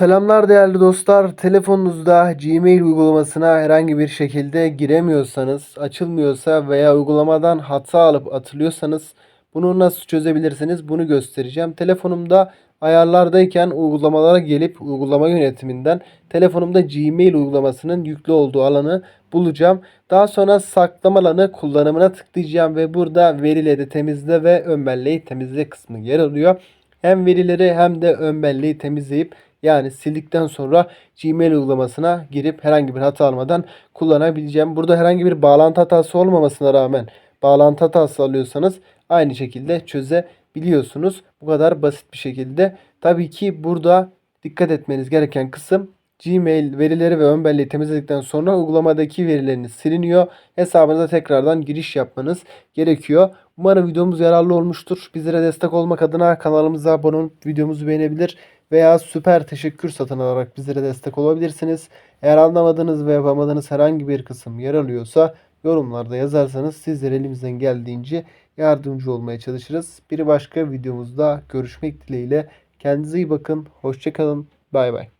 Selamlar değerli dostlar. Telefonunuzda Gmail uygulamasına herhangi bir şekilde giremiyorsanız, açılmıyorsa veya uygulamadan hata alıp atılıyorsanız bunu nasıl çözebilirsiniz? Bunu göstereceğim. Telefonumda ayarlardayken uygulamalara gelip uygulama yönetiminden telefonumda Gmail uygulamasının yüklü olduğu alanı bulacağım. Daha sonra saklama alanı kullanımına tıklayacağım ve burada verileri temizle ve ön belleği temizle kısmı yer alıyor. Hem verileri hem de ön belleği temizleyip yani sildikten sonra Gmail uygulamasına girip herhangi bir hata almadan kullanabileceğim. Burada herhangi bir bağlantı hatası olmamasına rağmen bağlantı hatası alıyorsanız aynı şekilde çözebiliyorsunuz. Bu kadar basit bir şekilde. Tabii ki burada dikkat etmeniz gereken kısım Gmail verileri ve ön belleği temizledikten sonra uygulamadaki verileriniz siliniyor. Hesabınıza tekrardan giriş yapmanız gerekiyor. Umarım videomuz yararlı olmuştur. Bizlere destek olmak adına kanalımıza abone olup videomuzu beğenebilir veya süper teşekkür satın alarak bizlere destek olabilirsiniz. Eğer anlamadığınız ve yapamadığınız herhangi bir kısım yer alıyorsa yorumlarda yazarsanız sizlere elimizden geldiğince yardımcı olmaya çalışırız. Bir başka videomuzda görüşmek dileğiyle. Kendinize iyi bakın. Hoşçakalın. Bay bay.